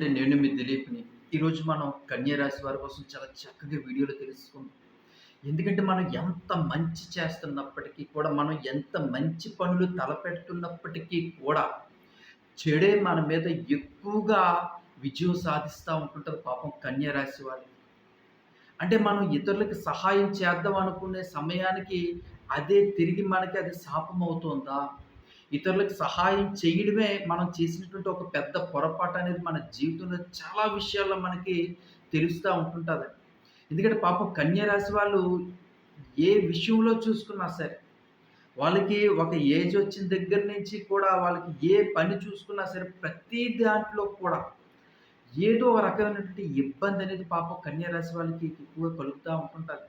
అండి నేను మీ దిలీప్ని ఈరోజు మనం కన్యరాశి వారి కోసం చాలా చక్కగా వీడియోలో తెలుసుకుందాం. ఎందుకంటే మనం ఎంత మంచి చేస్తున్నప్పటికీ కూడా మనం ఎంత మంచి పనులు తలపెడుతున్నప్పటికీ కూడా చెడే మన మీద ఎక్కువగా విజయం సాధిస్తూ ఉంటుంటారు పాపం కన్యరాశి వారి. అంటే మనం ఇతరులకు సహాయం చేద్దాం అనుకునే సమయానికి అదే తిరిగి మనకి అది శాపం అవుతుందా ఇతరులకు సహాయం చేయడమే మనం చేసినటువంటి ఒక పెద్ద పొరపాటు అనేది మన జీవితంలో చాలా విషయాల్లో మనకి తెలుస్తూ ఉంటుంటుంది. ఎందుకంటే పాపం కన్యరాశి వాళ్ళు ఏ విషయంలో చూసుకున్నా సరే వాళ్ళకి ఒక ఏజ్ వచ్చిన దగ్గర నుంచి కూడా వాళ్ళకి ఏ పని చూసుకున్నా సరే ప్రతి దాంట్లో కూడా ఏదో ఒక రకమైనటువంటి ఇబ్బంది అనేది పాపం కన్యరాశి వాళ్ళకి ఎక్కువగా కలుగుతూ ఉంటుంటుంది.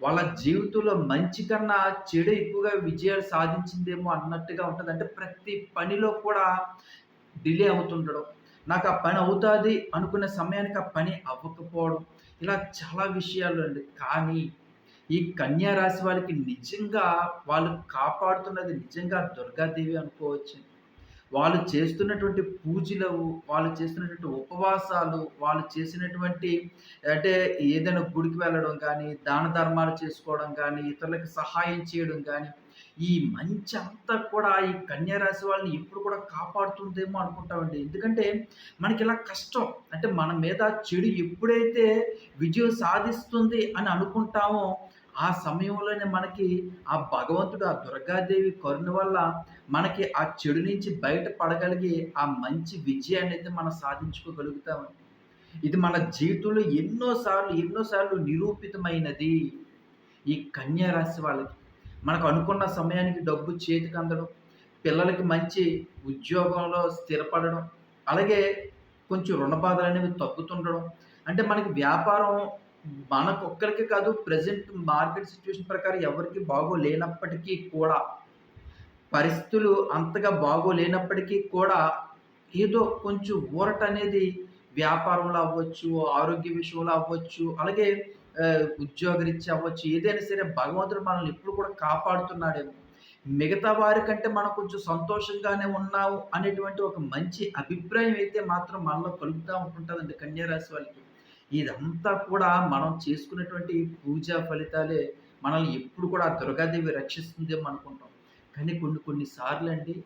వాళ్ళ జీవితంలో మంచి కన్నా చెడు ఎక్కువగా విజయాలు సాధించిందేమో అన్నట్టుగా ఉంటుంది. అంటే ప్రతి పనిలో కూడా డిలే అవుతుండడం నాకు ఆ పని అవుతుంది అనుకున్న సమయానికి ఆ పని అవ్వకపోవడం ఇలా చాలా విషయాలు అండి. కానీ ఈ కన్యా రాశి వాళ్ళకి నిజంగా వాళ్ళు కాపాడుతున్నది నిజంగా దుర్గాదేవి అనుకోవచ్చు. వాళ్ళు చేస్తున్నటువంటి పూజలు వాళ్ళు చేస్తున్నటువంటి ఉపవాసాలు వాళ్ళు చేసినటువంటి అంటే ఏదైనా గుడికి వెళ్ళడం కానీ దాన ధర్మాలు చేసుకోవడం కానీ ఇతరులకు సహాయం చేయడం కానీ ఈ మంచి అంతా కూడా ఈ కన్యారాశి వాళ్ళని ఎప్పుడు కూడా కాపాడుతుందేమో అనుకుంటామండి. ఎందుకంటే మనకి ఇలా కష్టం. అంటే మన మీద చెడు ఎప్పుడైతే విజయం సాధిస్తుంది అని అనుకుంటామో ఆ సమయంలోనే మనకి ఆ భగవంతుడు ఆ దుర్గాదేవి కరుణ వల్ల మనకి ఆ చెడు నుంచి బయట పడగలిగి ఆ మంచి విజయాన్ని అయితే మనం సాధించుకోగలుగుతామండి ఇది మన జీవితంలో ఎన్నోసార్లు ఎన్నోసార్లు నిరూపితమైనది. ఈ కన్యా రాశి వాళ్ళకి మనకు అనుకున్న సమయానికి డబ్బు చేతికి అందడం పిల్లలకి మంచి ఉద్యోగంలో స్థిరపడడం అలాగే కొంచెం రుణ బాధలు అనేవి తగ్గుతుండడం అంటే మనకి వ్యాపారం మనకొక్కరికి కాదు ప్రజెంట్ మార్కెట్ సిచ్యువేషన్ ప్రకారం ఎవరికి బాగోలేనప్పటికీ కూడా పరిస్థితులు అంతగా బాగోలేనప్పటికీ కూడా ఏదో కొంచెం ఊరట అనేది వ్యాపారంలో అవ్వచ్చు ఆరోగ్య విషయంలో అవ్వచ్చు అలాగే ఉద్యోగరీత్యా అవ్వచ్చు ఏదైనా సరే భగవంతుడు మనల్ని ఎప్పుడు కూడా కాపాడుతున్నాడేమో. మిగతా వారి కంటే మనం కొంచెం సంతోషంగానే ఉన్నాము అనేటువంటి ఒక మంచి అభిప్రాయం అయితే మాత్రం మనలో కలుగుతూ ఉంటుంటుందండి కన్యారాశి వాళ్ళకి. ఇదంతా కూడా మనం చేసుకునేటువంటి పూజా ఫలితాలే మనల్ని ఎప్పుడు కూడా దుర్గాదేవి రక్షిస్తుందేమో అనుకుంటాం. కానీ కొన్ని కొన్ని సార్లు అండి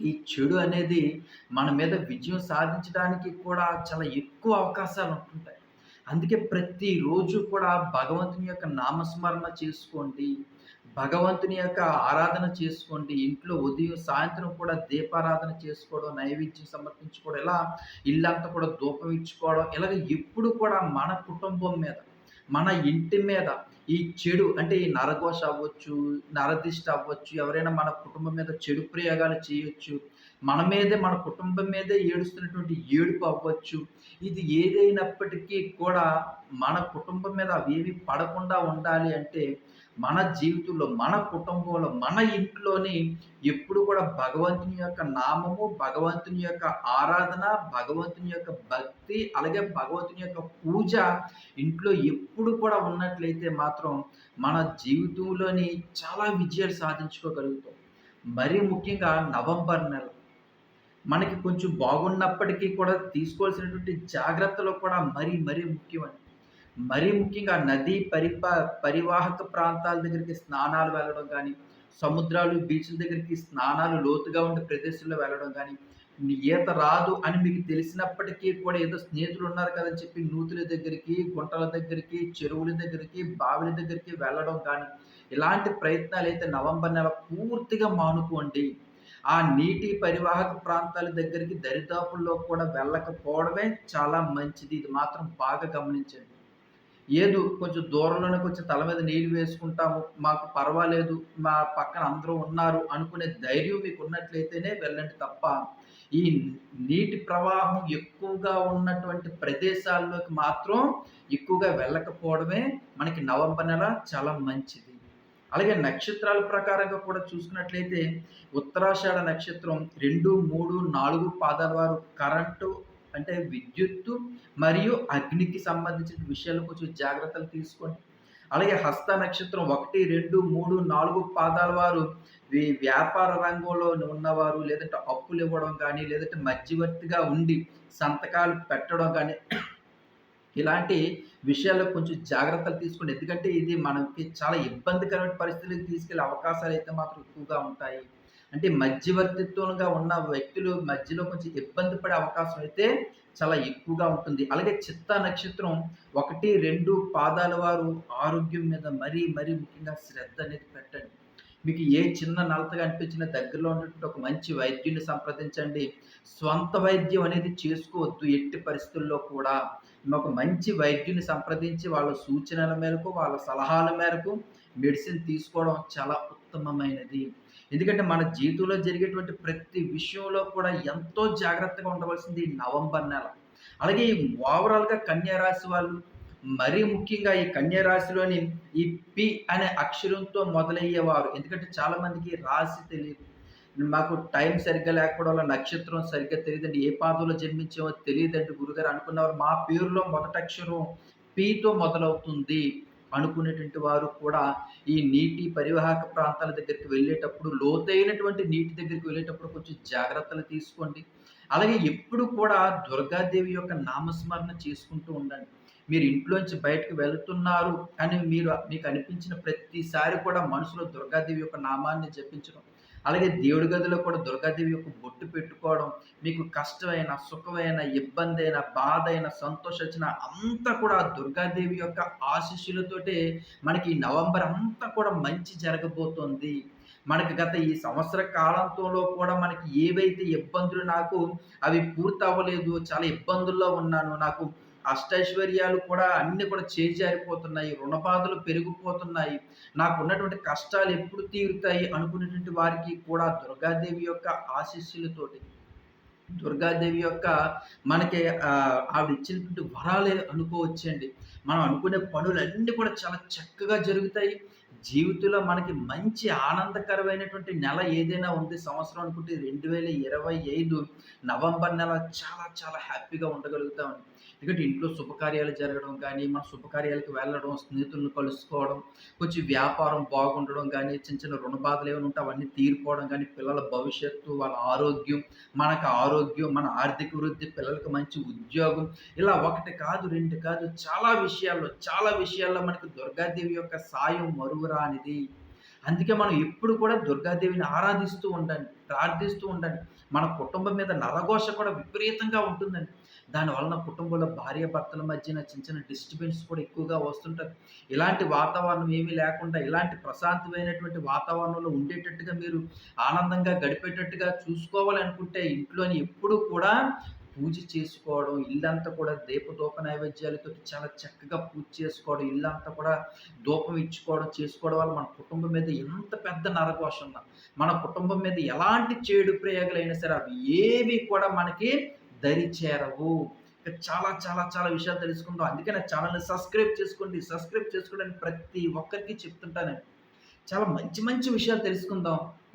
ఈ చెడు అనేది మన మీద విజయం సాధించడానికి కూడా చాలా ఎక్కువ అవకాశాలు ఉంటుంటాయి. అందుకే ప్రతిరోజు కూడా భగవంతుని యొక్క నామస్మరణ చేసుకోండి. భగవంతుని యొక్క ఆరాధన చేసుకోండి. ఇంట్లో ఉదయం సాయంత్రం కూడా దీపారాధన చేసుకోవడం నైవేద్యం సమర్పించుకోవడం ఇలా ఇల్లంతా కూడా ధూపం ఇచ్చుకోవడం ఇలాగ ఎప్పుడు కూడా మన కుటుంబం మీద మన ఇంటి మీద ఈ చెడు అంటే ఈ నరఘోష అవ్వచ్చు నరదిష్ట అవ్వచ్చు ఎవరైనా మన కుటుంబం మీద చెడు ప్రయోగాలు చేయొచ్చు మన మీదే మన కుటుంబం మీదే ఏడుస్తున్నటువంటి ఏడుపు అవ్వచ్చు ఇది ఏదైనప్పటికీ కూడా మన కుటుంబం మీద అవి ఏమి పడకుండా ఉండాలి అంటే మన జీవితంలో మన కుటుంబంలో మన ఇంట్లోని ఎప్పుడు కూడా భగవంతుని యొక్క నామము భగవంతుని యొక్క ఆరాధన భగవంతుని యొక్క భక్తి అలాగే భగవంతుని యొక్క పూజ ఇంట్లో ఎప్పుడు కూడా ఉన్నట్లయితే మాత్రం మన జీవితంలోని చాలా విజయాలు సాధించుకోగలుగుతాం. మరీ ముఖ్యంగా నవంబర్ నెల. మనకి కొంచెం బాగున్నప్పటికీ కూడా తీసుకోవాల్సినటువంటి జాగ్రత్తలు కూడా మరీ మరీ ముఖ్యమండి. మరీ ముఖ్యంగా నదీ పరిప పరివాహక ప్రాంతాల దగ్గరికి స్నానాలు వెళ్ళడం కానీ సముద్రాలు బీచ్ల దగ్గరికి స్నానాలు లోతుగా ఉండే ప్రదేశంలో వెళ్ళడం కానీ ఈత రాదు అని మీకు తెలిసినప్పటికీ కూడా ఏదో స్నేహితులు ఉన్నారు కదని చెప్పి నూతుల దగ్గరికి గుంటల దగ్గరికి చెరువుల దగ్గరికి బావిల దగ్గరికి వెళ్ళడం కానీ ఇలాంటి ప్రయత్నాలు అయితే నవంబర్ నెల పూర్తిగా మానుకోండి. ఆ నీటి పరివాహక ప్రాంతాల దగ్గరికి దరిదాపుల్లో కూడా వెళ్ళకపోవడమే చాలా మంచిది. ఇది మాత్రం బాగా గమనించండి. ఏదో కొంచెం దూరంలోనే కొంచెం తల మీద నీళ్ళు వేసుకుంటాము. మాకు పర్వాలేదు మా పక్కన అందరూ ఉన్నారు అనుకునే ధైర్యం మీకు ఉన్నట్లయితేనే వెళ్ళండి తప్ప ఈ నీటి ప్రవాహం ఎక్కువగా ఉన్నటువంటి ప్రదేశాల్లోకి మాత్రం ఎక్కువగా వెళ్ళకపోవడమే మనకి నవంబర్ నెల చాలా మంచిది. అలాగే నక్షత్రాల ప్రకారంగా కూడా చూసుకున్నట్లయితే ఉత్తరాషాఢ నక్షత్రం రెండు మూడు నాలుగు పాదాల వారు కరెంటు అంటే విద్యుత్తు మరియు అగ్నికి సంబంధించిన విషయాలు కొంచెం జాగ్రత్తలు తీసుకోండి. అలాగే హస్త నక్షత్రం ఒకటి రెండు మూడు నాలుగు పాదాల వారు వ్యాపార రంగంలో ఉన్నవారు లేదంటే అప్పులు ఇవ్వడం కానీ లేదంటే మధ్యవర్తిగా ఉండి సంతకాలు పెట్టడం కానీ ఇలాంటి విషయాల్లో కొంచెం జాగ్రత్తలు తీసుకోండి. ఎందుకంటే ఇది మనకి చాలా ఇబ్బందికరమైన పరిస్థితులకు తీసుకెళ్ళే అవకాశాలు అయితే మాత్రం ఎక్కువగా ఉంటాయి. అంటే మధ్యవర్తిత్వంగా ఉన్న వ్యక్తులు మధ్యలో కొంచెం ఇబ్బంది పడే అవకాశం అయితే చాలా ఎక్కువగా ఉంటుంది. అలాగే చిత్త నక్షత్రం ఒకటి రెండు పాదాల వారు ఆరోగ్యం మీద మరీ మరీ ముఖ్యంగా శ్రద్ధ అనేది పెట్టండి. మీకు ఏ చిన్న నలతగా అనిపించినా దగ్గరలో ఉన్నటువంటి ఒక మంచి వైద్యుని సంప్రదించండి. స్వంత వైద్యం అనేది చేసుకోవద్దు ఎట్టి పరిస్థితుల్లో కూడా. ఒక మంచి వైద్యుని సంప్రదించి వాళ్ళ సూచనల మేరకు వాళ్ళ సలహాల మేరకు మెడిసిన్ తీసుకోవడం చాలా ఉత్తమమైనది. ఎందుకంటే మన జీవితంలో జరిగేటువంటి ప్రతి విషయంలో కూడా ఎంతో జాగ్రత్తగా ఉండవలసింది ఈ నవంబర్ నెల. అలాగే ఓవరాల్గా కన్యారాశి వాళ్ళు మరీ ముఖ్యంగా ఈ కన్యారాశిలోని ఈ పి అనే అక్షరంతో మొదలయ్యేవారు. ఎందుకంటే చాలామందికి రాశి తెలియదు. మాకు టైం సరిగ్గా లేకపోవడం వల్ల నక్షత్రం సరిగ్గా తెలియదండి. ఏ పాదంలో జన్మించామో తెలియదండి గురుగారు అనుకున్నవారు. మా పేరులో మొదటి అక్షరం పితో మొదలవుతుంది. అనుకునేటువంటి వారు కూడా ఈ నీటి పరివాహక ప్రాంతాల దగ్గరికి వెళ్ళేటప్పుడు లోతైనటువంటి నీటి దగ్గరికి వెళ్ళేటప్పుడు కొంచెం జాగ్రత్తలు తీసుకోండి. అలాగే ఎప్పుడు కూడా దుర్గాదేవి యొక్క నామస్మరణ చేసుకుంటూ ఉండండి. మీరు ఇంట్లోంచి బయటకు వెళ్తున్నారు అని మీరు మీకు అనిపించిన ప్రతిసారి కూడా మనసులో దుర్గాదేవి యొక్క నామాన్ని జపించడం అలాగే దేవుడి గదిలో కూడా దుర్గాదేవి యొక్క బొట్టు పెట్టుకోవడం మీకు కష్టమైన సుఖమైన ఇబ్బంది అయిన బాధ అయిన సంతోషం వచ్చిన అంతా కూడా దుర్గాదేవి యొక్క ఆశీస్సులతోటే మనకి నవంబర్ అంతా కూడా మంచి జరగబోతోంది. మనకి గత ఈ సంవత్సర కాలంతో కూడా మనకి ఏవైతే ఇబ్బందులు నాకు అవి పూర్తి అవ్వలేదు చాలా ఇబ్బందుల్లో ఉన్నాను నాకు అష్టైశ్వర్యాలు కూడా అన్ని కూడా చేజారిపోతున్నాయి రుణబాధలు పెరిగిపోతున్నాయి. నాకు ఉన్నటువంటి కష్టాలు ఎప్పుడు తీరుతాయి అనుకునేటువంటి వారికి కూడా దుర్గాదేవి యొక్క ఆశీస్సులతోటి దుర్గాదేవి యొక్క మనకి ఆవిడ ఇచ్చినటువంటి వరాలే అనుకోవచ్చండి. మనం అనుకునే పనులన్నీ కూడా చాలా చక్కగా జరుగుతాయి. జీవితంలో మనకి మంచి ఆనందకరమైనటువంటి నెల ఏదైనా ఉంది. సంవత్సరం అనుకుంటే రెండు వేల ఇరవై ఐదు నవంబర్ నెల చాలా చాలా హ్యాపీగా ఉండగలుగుతామండి. ఎందుకంటే ఇంట్లో శుభకార్యాలు జరగడం కానీ మన శుభకార్యాలకు వెళ్ళడం స్నేహితులను కలుసుకోవడం కొంచెం వ్యాపారం బాగుండడం కానీ చిన్న చిన్న రుణ బాధలు ఏమైనా ఉంటే అవన్నీ తీరిపోవడం కానీ పిల్లల భవిష్యత్తు వాళ్ళ ఆరోగ్యం మనకు ఆరోగ్యం మన ఆర్థిక వృద్ధి పిల్లలకు మంచి ఉద్యోగం ఇలా ఒకటి కాదు రెండు కాదు చాలా విషయాల్లో చాలా విషయాల్లో మనకి దుర్గాదేవి యొక్క సాయం మరువురానిది అందుకే మనం ఎప్పుడు కూడా దుర్గాదేవిని ఆరాధిస్తూ ఉండండి. ప్రార్థిస్తూ ఉండండి. మన కుటుంబం మీద నరఘోష కూడా విపరీతంగా ఉంటుందండి. దానివలన కుటుంబంలో భార్యాభర్తల మధ్యన చిన్న చిన్న డిస్టర్బెన్స్ కూడా ఎక్కువగా వస్తుంటారు ఇలాంటి వాతావరణం ఏమీ లేకుండా ఇలాంటి ప్రశాంతమైనటువంటి వాతావరణంలో ఉండేటట్టుగా మీరు ఆనందంగా గడిపేటట్టుగా చూసుకోవాలి అనుకుంటే ఇంట్లోని ఎప్పుడూ కూడా పూజ చేసుకోవడం ఇల్లంతా కూడా దీపదూప నైవేద్యాలతో చాలా చక్కగా పూజ చేసుకోవడం ఇల్లంతా కూడా దూపం ఇచ్చుకోవడం చేసుకోవడం వల్ల మన కుటుంబం మీద ఎంత పెద్ద నరకోషం మన కుటుంబం మీద ఎలాంటి చెడు ప్రయోగాలైనా సరే అవి ఏవి కూడా మనకి దరి చేరవు. చాలా చాలా చాలా విషయాలు తెలుసుకుందాం. అందుకే నా ఛానల్ని సబ్స్క్రైబ్ చేసుకోండి సబ్స్క్రైబ్ చేసుకోవడానికి ప్రతి ఒక్కరికి చెప్తుంటానండి చాలా మంచి మంచి విషయాలు తెలుసుకుందాం.